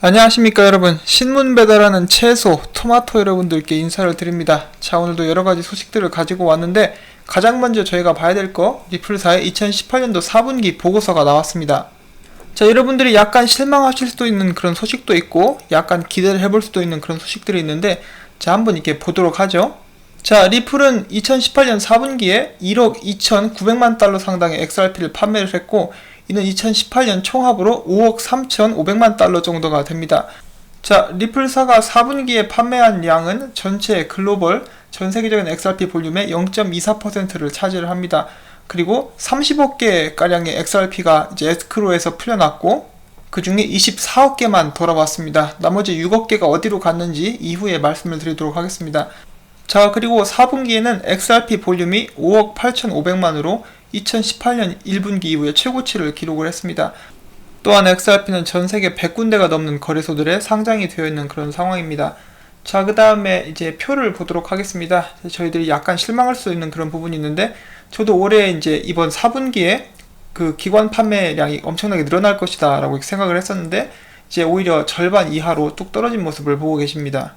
안녕하십니까 여러분. 신문 배달하는 채소 토마토 여러분들께 인사를 드립니다. 자 오늘도 여러가지 소식들을 가지고 왔는데 가장 먼저 저희가 봐야 될 거 리플사의 2018년도 4분기 보고서가 나왔습니다. 자 여러분들이 약간 실망하실 수도 있는 그런 소식도 있고 약간 기대를 해볼 수도 있는 그런 소식들이 있는데 자 한번 이렇게 보도록 하죠. 자 리플은 2018년 4분기에 1억 2,900만 달러 상당의 XRP를 판매를 했고 이는 2018년 총합으로 5억 3,500만 달러 정도가 됩니다. 자, 리플사가 4분기에 판매한 양은 전체 글로벌 전 세계적인 XRP 볼륨의 0.24%를 차지를 합니다. 그리고 30억 개 가량의 XRP가 이제 에스크로에서 풀려났고 그 중에 24억 개만 돌아왔습니다. 나머지 6억 개가 어디로 갔는지 이후에 말씀을 드리도록 하겠습니다. 자, 그리고 4분기에는 XRP 볼륨이 5억 8,500만으로 2018년 1분기 이후에 최고치를 기록을 했습니다. 또한 XRP는 전 세계 100군데가 넘는 거래소들에 상장이 되어 있는 그런 상황입니다. 자, 그 다음에 이제 표를 보도록 하겠습니다. 저희들이 약간 실망할 수 있는 그런 부분이 있는데, 저도 올해 이제 이번 4분기에 그 기관 판매량이 엄청나게 늘어날 것이다 라고 생각을 했었는데, 이제 오히려 절반 이하로 뚝 떨어진 모습을 보고 계십니다.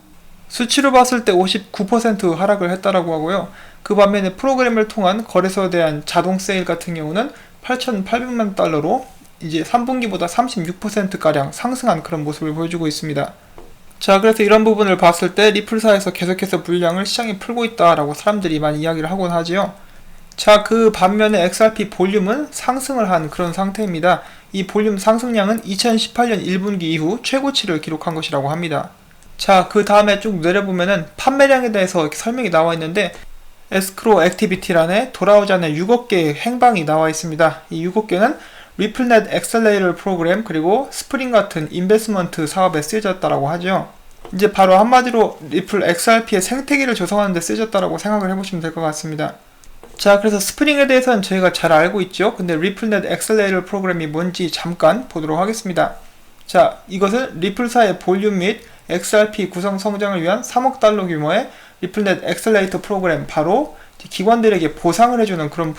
수치로 봤을 때 59% 하락을 했다라고 하고요. 그 반면에 프로그램을 통한 거래소에 대한 자동 세일 같은 경우는 8,800만 달러로 이제 3분기보다 36%가량 상승한 그런 모습을 보여주고 있습니다. 자, 그래서 이런 부분을 봤을 때 리플사에서 계속해서 물량을 시장에 풀고 있다라고 사람들이 많이 이야기를 하곤 하지요. 자, 그 반면에 XRP 볼륨은 상승을 한 그런 상태입니다. 이 볼륨 상승량은 2018년 1분기 이후 최고치를 기록한 것이라고 합니다. 자, 그 다음에 쭉 내려보면은 판매량에 대해서 이렇게 설명이 나와 있는데 에스크로 액티비티란에 돌아오지 않은 6억 개의 행방이 나와 있습니다. 이 6억 개는 리플넷 엑셀레이터 프로그램 그리고 스프링 같은 인베스먼트 사업에 쓰여졌다라고 하죠. 이제 바로 한마디로 리플 XRP의 생태계를 조성하는 데 쓰여졌다라고 생각을 해보시면 될 것 같습니다. 자, 그래서 스프링에 대해서는 저희가 잘 알고 있죠. 근데 리플넷 엑셀레이터 프로그램이 뭔지 잠깐 보도록 하겠습니다. 자, 이것은 리플사의 볼륨 및 XRP 구성 성장을 위한 3억 달러 규모의 리플넷 엑셀레이터 프로그램 바로 기관들에게 보상을 해주는 그런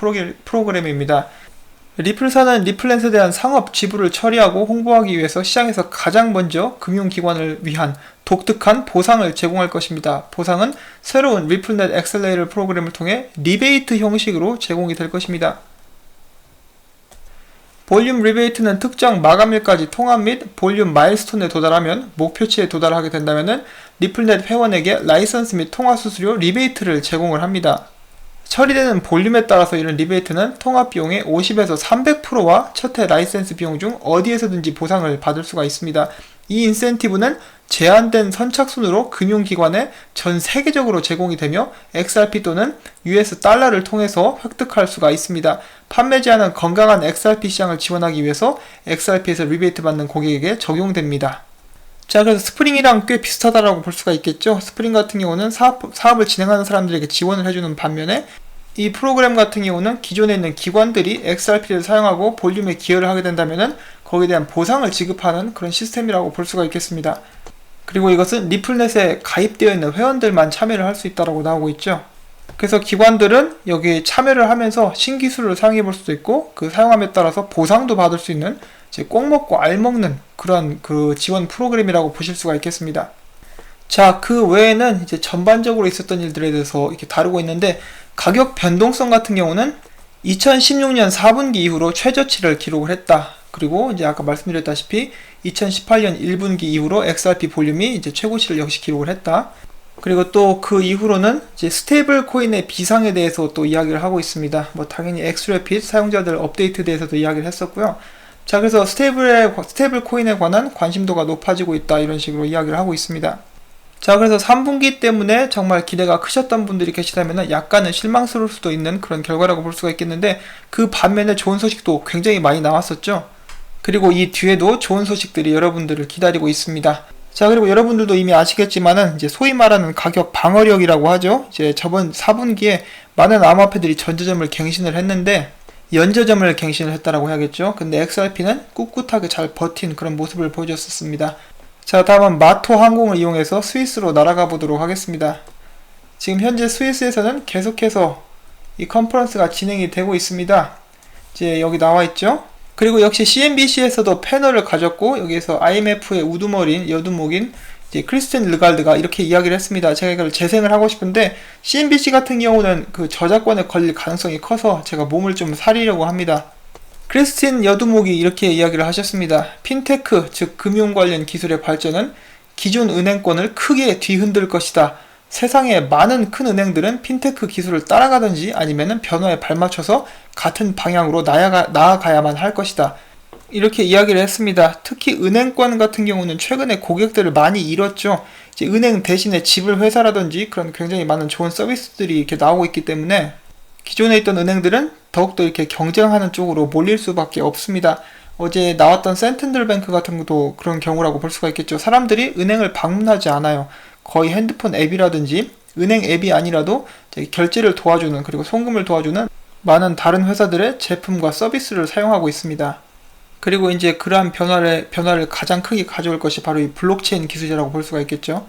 프로그램입니다. 리플사는 리플렛에 대한 상업 지불을 처리하고 홍보하기 위해서 시장에서 가장 먼저 금융기관을 위한 독특한 보상을 제공할 것입니다. 보상은 새로운 리플넷 엑셀레이터 프로그램을 통해 리베이트 형식으로 제공이 될 것입니다. 볼륨 리베이트는 특정 마감일까지 통합 및 볼륨 마일스톤에 도달하면 목표치에 도달하게 된다면 리플넷 회원에게 라이선스 및 통화 수수료 리베이트를 제공을 합니다. 처리되는 볼륨에 따라서 이런 리베이트는 통합 비용의 50에서 300%와 첫 해 라이센스 비용 중 어디에서든지 보상을 받을 수가 있습니다. 이 인센티브는 제한된 선착순으로 금융기관에 전 세계적으로 제공이 되며 XRP 또는 US 달러를 통해서 획득할 수가 있습니다. 판매 제한은 건강한 XRP 시장을 지원하기 위해서 XRP에서 리베이트 받는 고객에게 적용됩니다. 자, 그래서 스프링이랑 꽤 비슷하다라고 볼 수가 있겠죠. 스프링 같은 경우는 사업, 사업을 진행하는 사람들에게 지원을 해주는 반면에 이 프로그램 같은 경우는 기존에 있는 기관들이 XRP를 사용하고 볼륨에 기여를 하게 된다면 거기에 대한 보상을 지급하는 그런 시스템이라고 볼 수가 있겠습니다. 그리고 이것은 리플넷에 가입되어 있는 회원들만 참여를 할 수 있다고 나오고 있죠. 그래서 기관들은 여기에 참여를 하면서 신기술을 사용해 볼 수도 있고 그 사용함에 따라서 보상도 받을 수 있는 꼭 먹고 알 먹는 그런 그 지원 프로그램이라고 보실 수가 있겠습니다. 자, 그 외에는 이제 전반적으로 있었던 일들에 대해서 이렇게 다루고 있는데 가격 변동성 같은 경우는 2016년 4분기 이후로 최저치를 기록을 했다. 그리고 이제 아까 말씀드렸다시피 2018년 1분기 이후로 XRP 볼륨이 이제 최고치를 역시 기록을 했다. 그리고 또 그 이후로는 이제 스테이블 코인의 비상에 대해서 또 이야기를 하고 있습니다. 뭐 당연히 엑스래핏 사용자들 업데이트 대해서도 이야기를 했었고요. 자, 그래서 스테이블에, 스테이블 코인에 관한 관심도가 높아지고 있다. 이런 식으로 이야기를 하고 있습니다. 자, 그래서 3분기 때문에 정말 기대가 크셨던 분들이 계시다면 약간은 실망스러울 수도 있는 그런 결과라고 볼 수가 있겠는데 그 반면에 좋은 소식도 굉장히 많이 나왔었죠. 그리고 이 뒤에도 좋은 소식들이 여러분들을 기다리고 있습니다. 자, 그리고 여러분들도 이미 아시겠지만은 이제 소위 말하는 가격 방어력이라고 하죠. 이제 저번 4분기에 많은 암호화폐들이 전저점을 갱신을 했는데 연저점을 갱신을 했다라고 해야겠죠. 근데 XRP는 꿋꿋하게 잘 버틴 그런 모습을 보여줬었습니다. 자, 다음은 마토 항공을 이용해서 스위스로 날아가 보도록 하겠습니다. 지금 현재 스위스에서는 계속해서 이 컨퍼런스가 진행이 되고 있습니다. 이제 여기 나와 있죠? 그리고 역시 CNBC에서도 패널을 가졌고 여기서 IMF의 우두머리인 여두목인 이제 크리스틴 르갈드가 이렇게 이야기를 했습니다. 제가 이걸 재생을 하고 싶은데 CNBC 같은 경우는 그 저작권에 걸릴 가능성이 커서 제가 몸을 좀 사리려고 합니다. 크리스틴 여두목이 이렇게 이야기를 하셨습니다. 핀테크, 즉 금융 관련 기술의 발전은 기존 은행권을 크게 뒤흔들 것이다. 세상의 많은 큰 은행들은 핀테크 기술을 따라가든지 아니면 변화에 발맞춰서 같은 방향으로 나아가, 나아가야만 할 것이다. 이렇게 이야기를 했습니다. 특히 은행권 같은 경우는 최근에 고객들을 많이 잃었죠. 이제 은행 대신에 지불 회사라든지 그런 굉장히 많은 좋은 서비스들이 이렇게 나오고 있기 때문에 기존에 있던 은행들은 더욱더 이렇게 경쟁하는 쪽으로 몰릴 수밖에 없습니다. 어제 나왔던 센텐들 뱅크 같은 것도 그런 경우라고 볼 수가 있겠죠. 사람들이 은행을 방문하지 않아요. 거의 핸드폰 앱이라든지 은행 앱이 아니라도 결제를 도와주는 그리고 송금을 도와주는 많은 다른 회사들의 제품과 서비스를 사용하고 있습니다. 그리고 이제 그러한 변화를, 변화를 가장 크게 가져올 것이 바로 이 블록체인 기술이라고 볼 수가 있겠죠.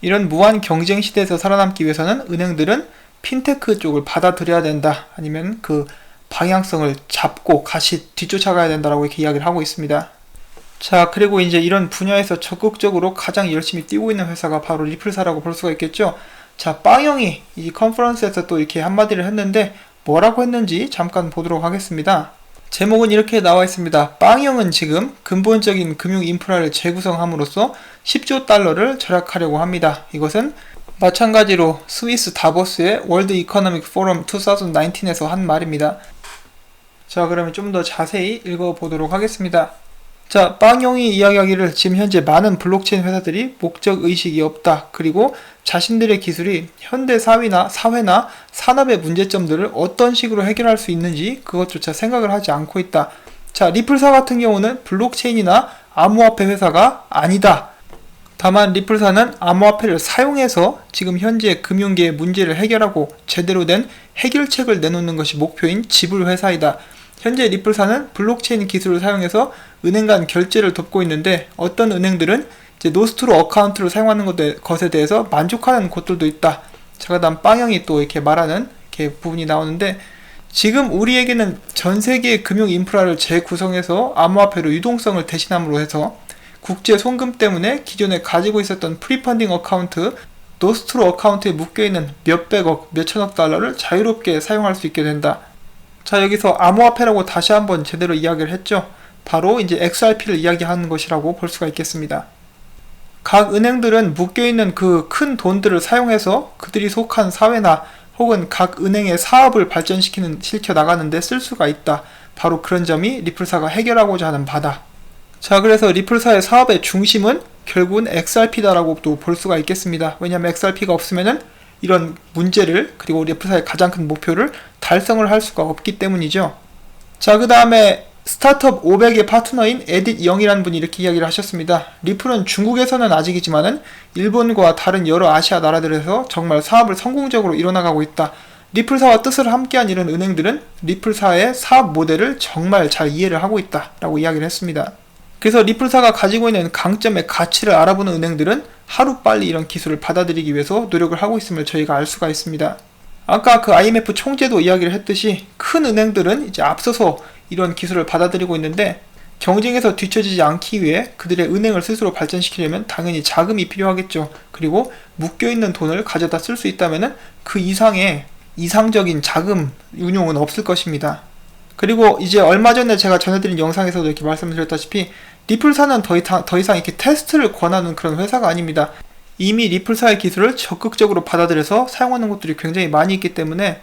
이런 무한 경쟁 시대에서 살아남기 위해서는 은행들은 핀테크 쪽을 받아들여야 된다. 아니면 그 방향성을 잡고 같이 뒤쫓아가야 된다라고 이렇게 이야기를 하고 있습니다. 자, 그리고 이제 이런 분야에서 적극적으로 가장 열심히 뛰고 있는 회사가 바로 리플사라고 볼 수가 있겠죠. 자, 빵영이 이 컨퍼런스에서 또 이렇게 한마디를 했는데 뭐라고 했는지 잠깐 보도록 하겠습니다. 제목은 이렇게 나와 있습니다. 빵영은 지금 근본적인 금융 인프라를 재구성함으로써 10조 달러를 절약하려고 합니다. 이것은 마찬가지로 스위스 다보스의 월드 이코노믹 포럼 2019에서 한 말입니다. 자, 그러면 좀 더 자세히 읽어보도록 하겠습니다. 자, 빵용이 이야기하기를 지금 현재 많은 블록체인 회사들이 목적 의식이 없다. 그리고 자신들의 기술이 현대 사회나 사회나 산업의 문제점들을 어떤 식으로 해결할 수 있는지 그것조차 생각을 하지 않고 있다. 자, 리플사 같은 경우는 블록체인이나 암호화폐 회사가 아니다. 다만 리플사는 암호화폐를 사용해서 지금 현재 금융계의 문제를 해결하고 제대로 된 해결책을 내놓는 것이 목표인 지불 회사이다. 현재 리플사는 블록체인 기술을 사용해서 은행 간 결제를 돕고 있는데 어떤 은행들은 이제 노스트로 어카운트를 사용하는 것에 대해서 만족하는 곳들도 있다. 자, 그다음 빵영이 또 이렇게 말하는 이렇게 부분이 나오는데 지금 우리에게는 전 세계의 금융 인프라를 재구성해서 암호화폐로 유동성을 대신함으로 해서 국제 송금 때문에 기존에 가지고 있었던 프리펀딩 어카운트, 노스트로 어카운트에 묶여있는 몇백억, 몇천억 달러를 자유롭게 사용할 수 있게 된다. 자, 여기서 암호화폐라고 다시 한번 제대로 이야기를 했죠. 바로 이제 XRP를 이야기하는 것이라고 볼 수가 있겠습니다. 각 은행들은 묶여있는 그 큰 돈들을 사용해서 그들이 속한 사회나 혹은 각 은행의 사업을 발전시키는, 실켜 나가는데 쓸 수가 있다. 바로 그런 점이 리플사가 해결하고자 하는 바다. 자, 그래서 리플사의 사업의 중심은 결국은 XRP다라고 또 볼 수가 있겠습니다. 왜냐하면 XRP가 없으면은 이런 문제를 그리고 리플사의 가장 큰 목표를 달성을 할 수가 없기 때문이죠. 자, 그 다음에 스타트업 500의 파트너인 에딧 영이라는 분이 이렇게 이야기를 하셨습니다. 리플은 중국에서는 아직이지만은 일본과 다른 여러 아시아 나라들에서 정말 사업을 성공적으로 이뤄나가고 있다. 리플사와 뜻을 함께한 이런 은행들은 리플사의 사업 모델을 정말 잘 이해를 하고 있다 라고 이야기를 했습니다. 그래서 리플사가 가지고 있는 강점의 가치를 알아보는 은행들은 하루빨리 이런 기술을 받아들이기 위해서 노력을 하고 있음을 저희가 알 수가 있습니다. 아까 그 IMF 총재도 이야기를 했듯이 큰 은행들은 이제 앞서서 이런 기술을 받아들이고 있는데 경쟁에서 뒤처지지 않기 위해 그들의 은행을 스스로 발전시키려면 당연히 자금이 필요하겠죠. 그리고 묶여있는 돈을 가져다 쓸 수 있다면 그 이상의 이상적인 자금 운용은 없을 것입니다. 그리고 이제 얼마 전에 제가 전해드린 영상에서도 이렇게 말씀드렸다시피 리플사는 더 이상, 더 이상 이렇게 테스트를 권하는 그런 회사가 아닙니다. 이미 리플사의 기술을 적극적으로 받아들여서 사용하는 것들이 굉장히 많이 있기 때문에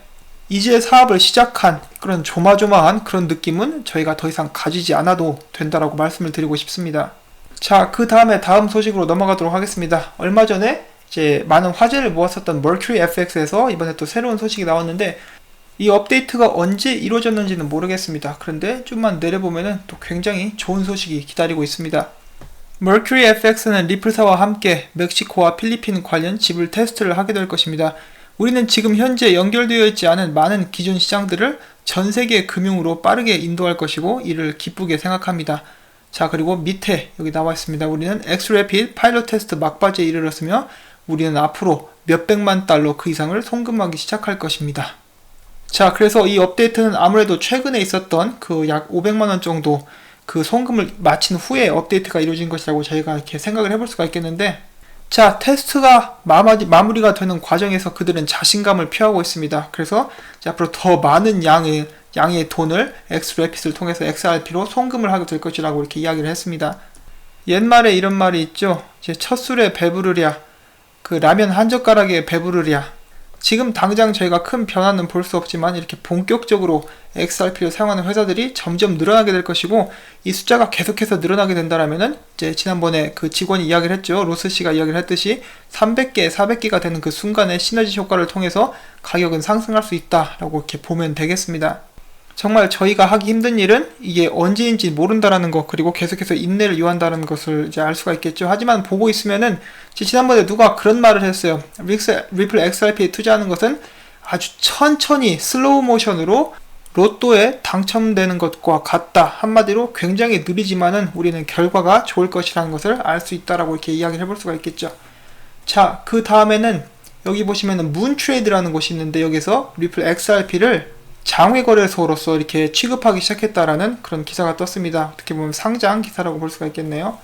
이제 사업을 시작한 그런 조마조마한 그런 느낌은 저희가 더 이상 가지지 않아도 된다라고 말씀을 드리고 싶습니다. 자, 그 다음에 다음 소식으로 넘어가도록 하겠습니다. 얼마 전에 이제 많은 화제를 모았었던 Mercury FX에서 이번에 또 새로운 소식이 나왔는데 이 업데이트가 언제 이루어졌는지는 모르겠습니다. 그런데 좀만 내려보면은 또 굉장히 좋은 소식이 기다리고 있습니다. Mercury FX는 리플사와 함께 멕시코와 필리핀 관련 지불 테스트를 하게 될 것입니다. 우리는 지금 현재 연결되어 있지 않은 많은 기존 시장들을 전 세계 금융으로 빠르게 인도할 것이고 이를 기쁘게 생각합니다. 자 그리고 밑에 여기 나와 있습니다. 우리는 엑스레핏 파일럿 테스트 막바지에 이르렀으며 우리는 앞으로 몇백만 달러 그 이상을 송금하기 시작할 것입니다. 자, 그래서 이 업데이트는 아무래도 최근에 있었던 그 약 500만원 정도 그 송금을 마친 후에 업데이트가 이루어진 것이라고 저희가 이렇게 생각을 해볼 수가 있겠는데, 자, 테스트가 마무리, 마무리가 되는 과정에서 그들은 자신감을 표하고 있습니다. 그래서 앞으로 더 많은 양의, 양의 돈을 엑스래핏을 통해서 XRP로 송금을 하게 될 것이라고 이렇게 이야기를 했습니다. 옛말에 이런 말이 있죠. 이제 첫 술에 배부르랴, 그 라면 한 젓가락에 배부르랴. 지금 당장 저희가 큰 변화는 볼 수 없지만 이렇게 본격적으로 XRP를 사용하는 회사들이 점점 늘어나게 될 것이고 이 숫자가 계속해서 늘어나게 된다라면은 이제 지난번에 그 직원이 이야기를 했죠. 로스 씨가 이야기를 했듯이 300개, 400개가 되는 그 순간에 시너지 효과를 통해서 가격은 상승할 수 있다라고 이렇게 보면 되겠습니다. 정말 저희가 하기 힘든 일은 이게 언제인지 모른다라는 것 그리고 계속해서 인내를 요한다는 것을 이제 알 수가 있겠죠. 하지만 보고 있으면은 지난번에 누가 그런 말을 했어요. 리플 XRP에 투자하는 것은 아주 천천히 슬로우 모션으로 로또에 당첨되는 것과 같다. 한마디로 굉장히 느리지만은 우리는 결과가 좋을 것이라는 것을 알 수 있다라고 이렇게 이야기를 해볼 수가 있겠죠. 자, 그 다음에는 여기 보시면은 문트레이드라는 곳이 있는데 여기서 리플 XRP를 장외 거래소로서 이렇게 취급하기 시작했다라는 그런 기사가 떴습니다. 어떻게 보면 상장 기사라고 볼 수가 있겠네요.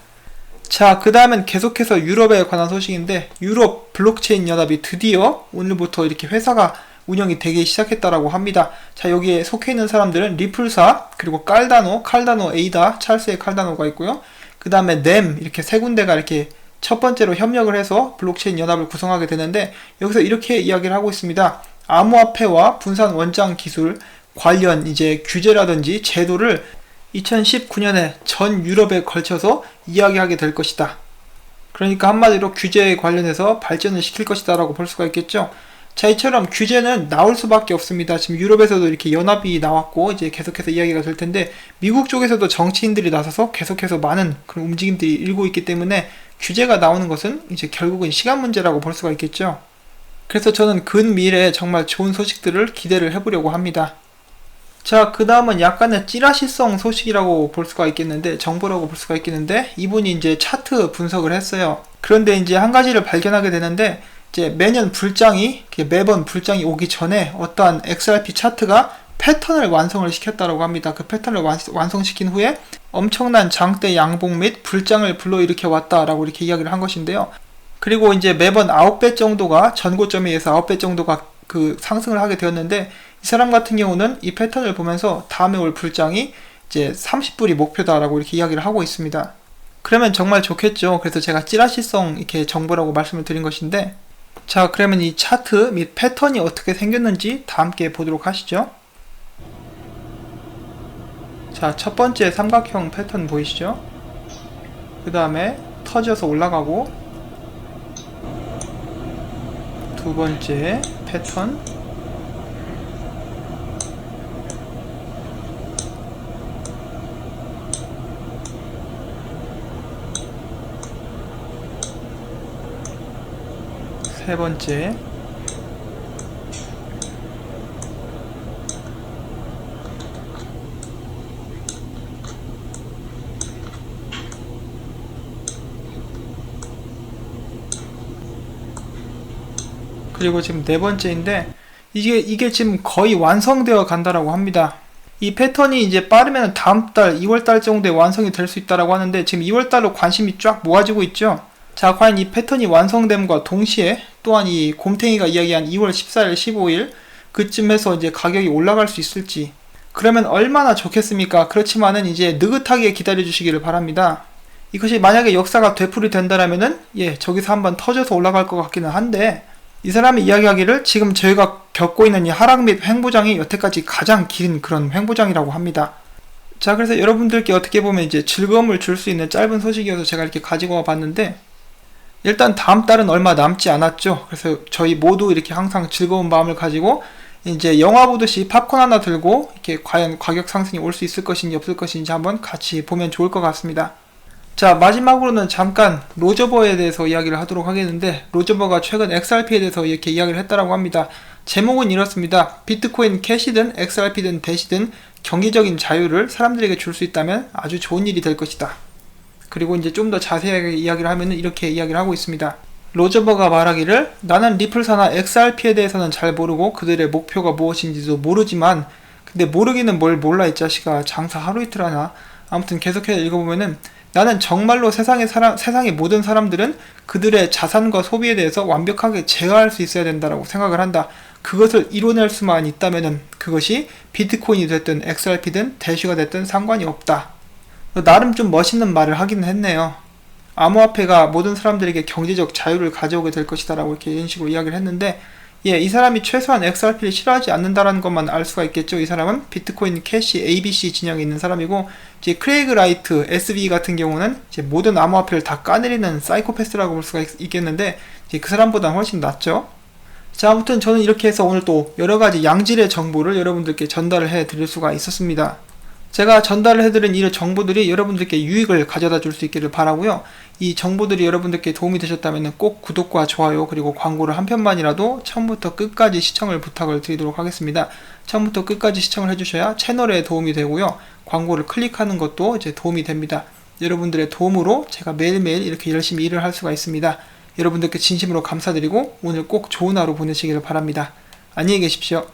자, 그 다음엔 계속해서 유럽에 관한 소식인데, 유럽 블록체인 연합이 드디어 오늘부터 이렇게 회사가 운영이 되기 시작했다라고 합니다. 자, 여기에 속해 있는 사람들은 리플사, 그리고 깔다노, 칼다노 에이다, 찰스의 칼다노가 있고요. 그 다음에 넴, 이렇게 세 군데가 이렇게 첫 번째로 협력을 해서 블록체인 연합을 구성하게 되는데, 여기서 이렇게 이야기를 하고 있습니다. 암호화폐와 분산 원장 기술 관련 이제 규제라든지 제도를 2019년에 전 유럽에 걸쳐서 이야기하게 될 것이다. 그러니까 한마디로 규제에 관련해서 발전을 시킬 것이다라고 볼 수가 있겠죠. 자, 이처럼 규제는 나올 수밖에 없습니다. 지금 유럽에서도 이렇게 연합이 나왔고 이제 계속해서 이야기가 될 텐데 미국 쪽에서도 정치인들이 나서서 계속해서 많은 그런 움직임들이 일고 있기 때문에 규제가 나오는 것은 이제 결국은 시간 문제라고 볼 수가 있겠죠. 그래서 저는 근미래에 정말 좋은 소식들을 기대를 해보려고 합니다. 자, 그 다음은 약간의 찌라시성 소식이라고 볼 수가 있겠는데, 정보라고 볼 수가 있겠는데, 이분이 이제 차트 분석을 했어요. 그런데 이제 한 가지를 발견하게 되는데, 이제 매년 불장이, 매번 불장이 오기 전에 어떠한 XRP 차트가 패턴을 완성을 시켰다고 합니다. 그 패턴을 완, 성시킨 후에 엄청난 장대 양봉 및 불장을 불러일으켜 왔다라고 이렇게 이야기를 한 것인데요. 그리고 이제 매번 9배 정도가 전고점에 의해서 9배 정도가 그 상승을 하게 되었는데 이 사람 같은 경우는 이 패턴을 보면서 다음에 올 불장이 이제 30불이 목표다라고 이렇게 이야기를 하고 있습니다. 그러면 정말 좋겠죠. 그래서 제가 찌라시성 이렇게 정보라고 말씀을 드린 것인데 자 그러면 이 차트 및 패턴이 어떻게 생겼는지 다 함께 보도록 하시죠. 자, 첫 번째 삼각형 패턴 보이시죠? 그 다음에 터져서 올라가고 두 번째 패턴. 세 번째 그리고 지금 네 번째인데 이게 이게 지금 거의 완성되어 간다라고 합니다. 이 패턴이 이제 빠르면 다음 달 2월 달 정도에 완성이 될 수 있다라고 하는데 지금 2월 달로 관심이 쫙 모아지고 있죠. 자, 과연 이 패턴이 완성됨과 동시에 또한 이 곰탱이가 이야기한 2월 14일, 15일 그쯤에서 이제 가격이 올라갈 수 있을지 그러면 얼마나 좋겠습니까? 그렇지만은 이제 느긋하게 기다려 주시기를 바랍니다. 이것이 만약에 역사가 되풀이 된다라면은 예, 저기서 한번 터져서 올라갈 것 같기는 한데 이 사람이 이야기하기를 지금 저희가 겪고 있는 이 하락 및 횡보장이 여태까지 가장 긴 그런 횡보장이라고 합니다. 자, 그래서 여러분들께 어떻게 보면 이제 즐거움을 줄 수 있는 짧은 소식이어서 제가 이렇게 가지고 와 봤는데, 일단 다음 달은 얼마 남지 않았죠. 그래서 저희 모두 이렇게 항상 즐거운 마음을 가지고 이제 영화 보듯이 팝콘 하나 들고 이렇게 과연 가격 상승이 올 수 있을 것인지 없을 것인지 한번 같이 보면 좋을 것 같습니다. 자 마지막으로는 잠깐 로저버에 대해서 이야기를 하도록 하겠는데 로저버가 최근 XRP에 대해서 이렇게 이야기를 했다라고 합니다. 제목은 이렇습니다. 비트코인 캐시든 XRP든 대시든 경기적인 자유를 사람들에게 줄 수 있다면 아주 좋은 일이 될 것이다. 그리고 이제 좀 더 자세하게 이야기를 하면 이렇게 이야기를 하고 있습니다. 로저버가 말하기를 나는 리플사나 XRP에 대해서는 잘 모르고 그들의 목표가 무엇인지도 모르지만 근데 모르기는 뭘 몰라 이 자식아 장사 하루 이틀 하나 아무튼 계속해서 읽어보면은 나는 정말로 세상의 사람, 세상의 모든 사람들은 그들의 자산과 소비에 대해서 완벽하게 제어할 수 있어야 된다라고 생각을 한다. 그것을 이뤄낼 수만 있다면은 그것이 비트코인이 됐든 XRP든 대쉬가 됐든 상관이 없다. 나름 좀 멋있는 말을 하기는 했네요. 암호화폐가 모든 사람들에게 경제적 자유를 가져오게 될 것이다라고 이렇게 이런 식으로 이야기를 했는데 예, 이 사람이 최소한 XRP를 싫어하지 않는다라는 것만 알 수가 있겠죠. 이 사람은 비트코인 캐시 ABC 진영에 있는 사람이고 이제 크레이그 라이트 SB 같은 경우는 이제 모든 암호화폐를 다 까내리는 사이코패스라고 볼 수가 있, 겠는데 이제 그 사람보다 훨씬 낫죠. 자, 아무튼 저는 이렇게 해서 오늘 또 여러 가지 양질의 정보를 여러분들께 전달을 해 드릴 수가 있었습니다. 제가 전달을 해드린 이 정보들이 여러분들께 유익을 가져다 줄 수 있기를 바라고요. 이 정보들이 여러분들께 도움이 되셨다면 꼭 구독과 좋아요 그리고 광고를 한 편만이라도 처음부터 끝까지 시청을 부탁을 드리도록 하겠습니다. 처음부터 끝까지 시청을 해주셔야 채널에 도움이 되고요. 광고를 클릭하는 것도 이제 도움이 됩니다. 여러분들의 도움으로 제가 매일매일 이렇게 열심히 일을 할 수가 있습니다. 여러분들께 진심으로 감사드리고 오늘 꼭 좋은 하루 보내시기를 바랍니다. 안녕히 계십시오.